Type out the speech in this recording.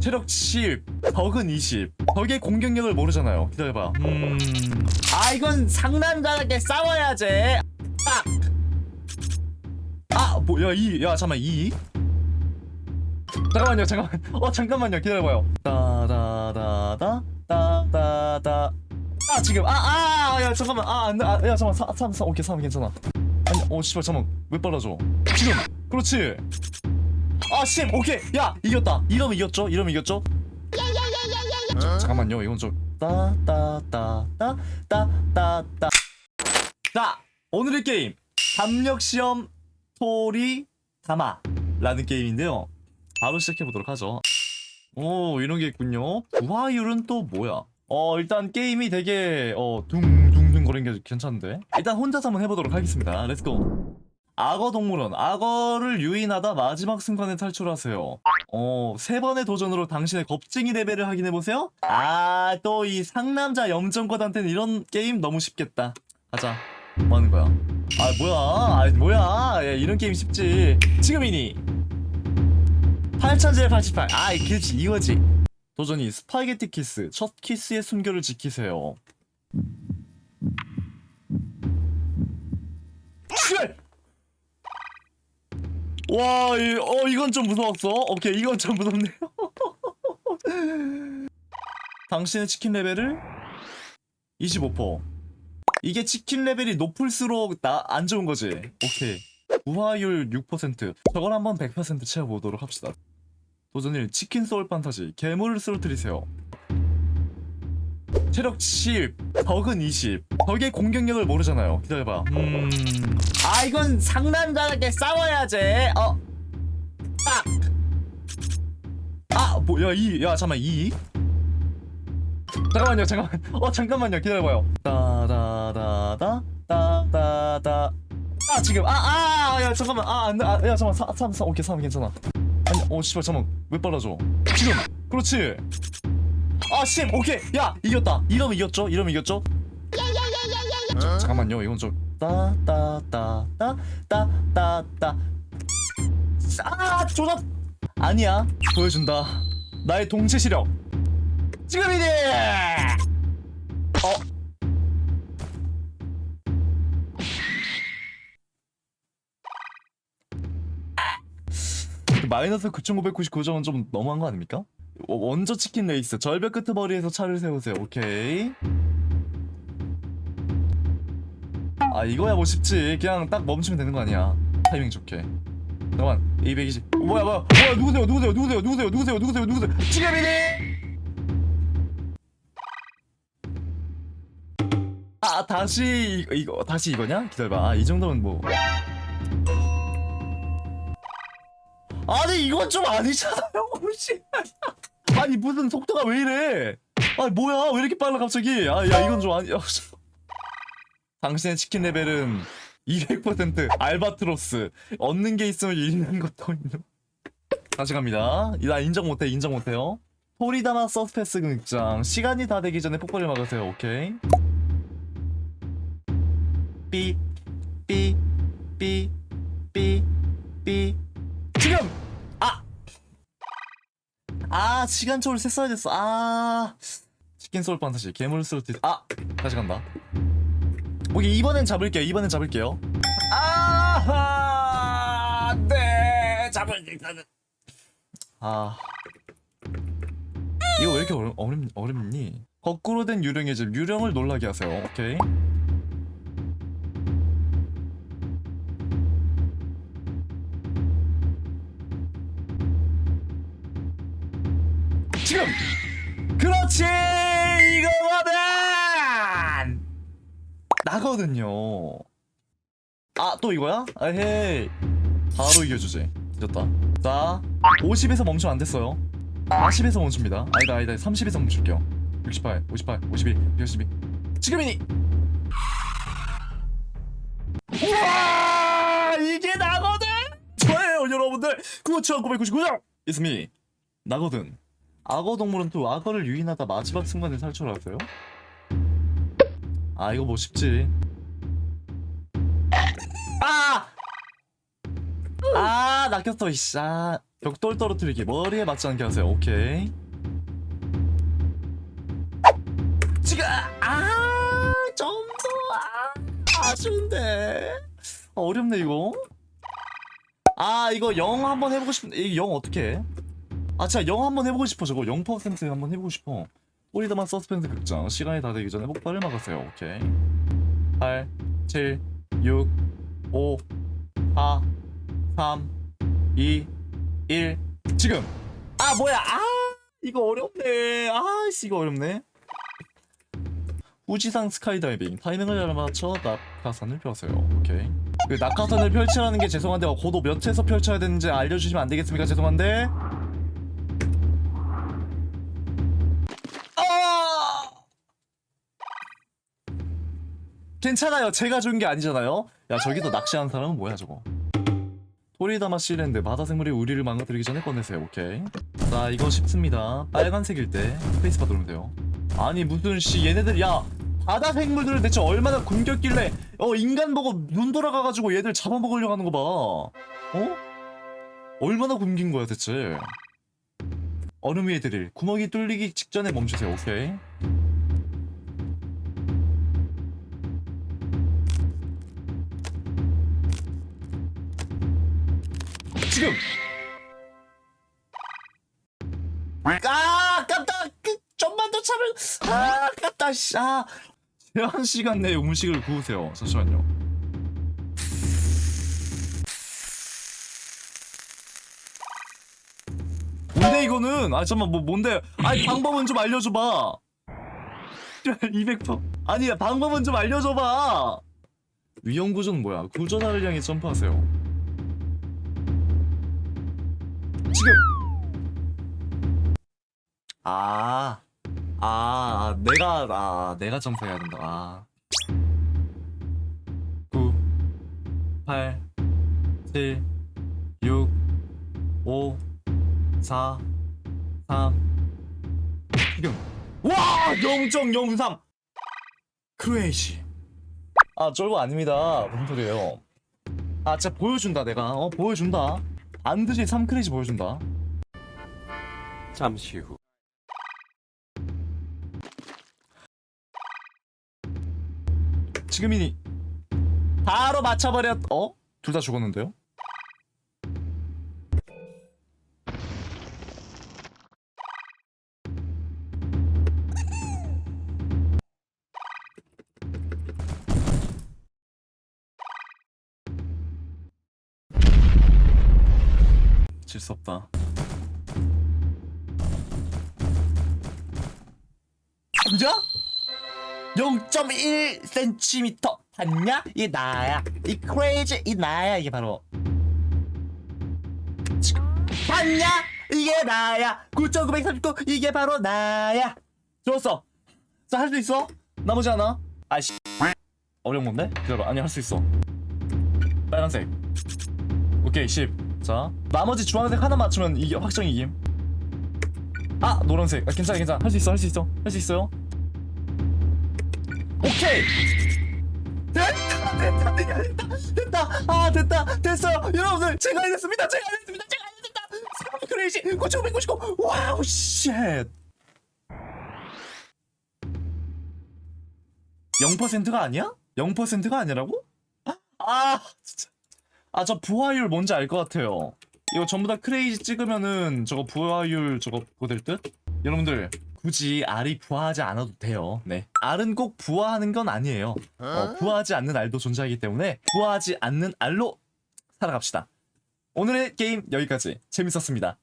체력 10, 덕은 20. 덕의 공격력을 모르잖아요. 기다려봐. 음. 아, 이건 상남자답게 싸워야지. 딱. 아, 뭐, 야, 이, 야, 잠깐만, 이. 잠깐만요, 잠깐만. 어, 잠깐만요. 기다려봐요. 따다다다, 따다다. 아, 지금, 아, 아, 야, 잠깐만. 아, 안 돼. 아, 야, 잠깐만. 3, 3, 3, 오케이, 3, 괜찮아. 아니, 어, 씨발, 잠깐만. 왜 빨라져? 지금. 그렇지. 아, 10, 오케이. 야, 이겼다. 이러면 이겼죠? 이러면 이겼죠? 자, 잠깐만요. 이건 좀. 따따따따따따따. 자, 오늘의 게임. 담력 시험 토리 다마라는 게임인데요. 바로 시작해 보도록 하죠. 오, 이런 게 있군요. 부하율은 또 뭐야? 어, 일단 게임이 되게 어 둥둥둥 거리는 게 괜찮은데. 일단 혼자서 한번 해보도록 하겠습니다. 렛츠고. 악어 동물원. 악어를 유인하다 마지막 순간에 탈출하세요. 어, 세 번의 도전으로 당신의 겁쟁이 레벨을 확인해보세요. 아, 또 이 상남자 염전권한테는 이런 게임 너무 쉽겠다. 가자. 뭐 하는 거야? 아, 뭐야? 아, 뭐야? 야, 이런 게임 쉽지. 지금이니. 8788. 아, 그렇지. 이거지. 도전이 스파게티 키스. 첫 키스의 순결을 지키세요. 와, 이, 어, 이건 좀 무서웠어. 오케이, 이건 좀 무섭네요. 당신의 치킨 레벨을 25%. 이게 치킨 레벨이 높을수록 나 안 좋은 거지. 오케이. 우화율 6%. 저걸 한번 100% 채워보도록 합시다. 도전 1. 치킨 소울 판타지. 괴물을 쓰러뜨리세요. 체력 10, 덕은 20. 덕의 공격력을 모르잖아요. 기다려봐. 음. 아, 이건 상남자답게 싸워야지. 어. 딱. 아, 뭐, 야, 이, 야, 잠깐만, 이. 잠깐만요, 잠깐만. 어, 잠깐만요. 기다려봐요. 따다다다, 따다다. 아, 지금, 아, 아, 야, 잠깐만. 아, 안 돼. 아, 야, 잠깐만. 3, 3, 3, 오케이, 3, 괜찮아. 아니, 어, 씨발, 잠깐만. 왜 빨라져? 지금. 그렇지. 아, 10, 오케이. 야, 이겼다. 이러면 이겼죠? 이러면 이겼죠? 자, 잠깐만요. 이건 좀. 따따따따 따따따. 아, 조작. 아니야. 보여준다. 나의 동체 시력. 지금이니. 어. 마이너스 9,599점은 좀 너무한 거 아닙니까? 어, 원저 치킨 레이스 절벽 끄트머리에서 차를 세우세요. 오케이. 아 이거야 뭐 쉽지. 그냥 딱 멈추면 되는 거 아니야. 타이밍 좋게. 잠깐만 220. 어, 뭐야 뭐야 뭐야 누구세요 누구세요 누구세요 누구세요 누구세요 누구세요 누구세요 지금이니? 아 다시 이거, 이거 다시 이거냐? 기다려봐. 아, 이 정도면 뭐. 아니 이건 좀 아니잖아요. 혹시 아니 무슨 속도가 왜 이래? 아니 뭐야 왜 이렇게 빨라 갑자기? 아 야 이건 좀 아니야. 당신의 치킨 레벨은 200% 알바트로스 얻는 게 있으면 잃는 것도 있는. 다시 갑니다. 나 인정 못해 인정 못해요. 토리다마 서스페스 극장 시간이 다 되기 전에 폭발을 막으세요. 오케이. 삐 삐 삐 삐 삐 지금 아. 아 시간 초를 셌어야 됐어. 아 치킨 소울 판타지 괴물 스로트 아 다시 간다. 오케이 이번엔 잡을게요. 이번엔 잡을게요. 아하 네 잡을 일단은 아 이거 왜 이렇게 어렵 어렵 어렵니? 거꾸로 된 유령의 집 유령을 놀라게 하세요. 오케이. 나거든요. 아 또 이거야? 아 헤이. 바로 이겨주지. 이겼다. 자 50에서 멈추면 안 됐어요. 40에서 멈춥니다. 아니다 아니다. 30에서 멈출게요. 68 58 51 112 지금이니! 우와! 이게 나거든? 저예요 여러분들. 9999점 It's me 나거든. 악어 동물은 또 악어를 유인하다 마지막 순간에 탈출하세요? 아 이거 뭐 쉽지. 아! 아 낚였어 이씨. 아 벽돌 떨어뜨리기. 머리에 맞지 않게 하세요. 오케이. 지금 아좀더 아, 아쉬운데. 아, 어렵네 이거. 아 이거 0 한번 해보고 싶은데 이영 어떻게 해? 아 진짜 0 한번 해보고 싶어 저거. 0% 한번 해보고 싶어 꼬리다만 서스펜스 극장 시간이 다 되기 전에 폭발을 막으세요. 오케이. 8 7 6 5 4 3 2 1 지금! 아 뭐야! 아! 이거 어렵네. 아씨 이거 어렵네. 후지산 스카이다이빙. 타이밍을 잘 맞춰 낙하산을 펴세요. 오케이. 그 낙하산을 펼치라는 게 죄송한데 고도 몇에서 펼쳐야 되는지 알려주시면 안 되겠습니까? 죄송한데 괜찮아요. 제가 준 게 아니잖아요. 야 저기도 낚시하는 사람은 뭐야 저거? 토리다마 시랜드 바다 생물이 우리를 망가뜨리기 전에 꺼내세요. 오케이. 자 이거 쉽습니다. 빨간색일 때 스페이스바 누르면 돼요. 아니 무슨 씨 얘네들 야 바다 생물들을 대체 얼마나 굶겼길래 어 인간 보고 눈 돌아가가지고 얘들 잡아먹으려고 하는 거 봐. 어? 얼마나 굶긴 거야 대체? 얼음 위에 드릴. 구멍이 뚫리기 직전에 멈추세요. 오케이 지금. 아 아깝다. 그, 좀만 더 참을. 아 아깝다 씨 아. 제한 시간 내에 음식을 구우세요 잠시만요. 뭔데 이거는 아 잠깐만 뭐 뭔데? 아니 방법은 좀 알려줘봐. 200% 아니야 방법은 좀 알려줘봐. 위험 구조는 뭐야? 구조자를 향해 점프하세요 지금 아, 아, 내가, 아, 내가 점프해야 된다. 아. 9, 8, 7, 6, 5, 4, 3, 지금. 와! 0.03! 크레이지. 아, 쫄보 아닙니다. 무슨 소리예요? 아, 진짜 보여준다, 내가. 어, 보여준다. 반드시 3 크레이지 보여준다. 잠시 후. 지금이니 바로 맞춰버렸 어? 둘 다 죽었는데요? 질 수 없다 감자? 0.1cm 봤냐? 이게 나야. 이 크레이지 이 나야 이게 바로. 봤냐? 이게 나야. 9.939 이게 바로 나야. 좋았어. 자 할 수 있어? 나머지 하나. 아씨. 어려운 건데? 기다려. 아니 할 수 있어. 빨간색. 오케이 10. 자 나머지 주황색 하나 맞추면 이게 확정 이김. 아 노란색. 아, 괜찮아 괜찮아. 할 수 있어 할 수 있어. 할 수 있어요. 오케이! 됐다 됐다 됐다 됐다. 아 됐다. 됐어요. 여러분들 제가 해냈습니다. 제가 해냈습니다. 제가 해냈습니다. 사람 크레이지 9999 와우 쉣 0%가 아니야? 0%가 아니라고? 아 진짜 아 저 부하율 뭔지 알 것 같아요 이거 전부 다 크레이지 찍으면은 저거 부하율 저거 그거 될 듯? 여러분들 굳이 알이 부화하지 않아도 돼요. 네. 알은 꼭 부화하는 건 아니에요. 어, 부화하지 않는 알도 존재하기 때문에 부화하지 않는 알로 살아갑시다. 오늘의 게임 여기까지 재밌었습니다.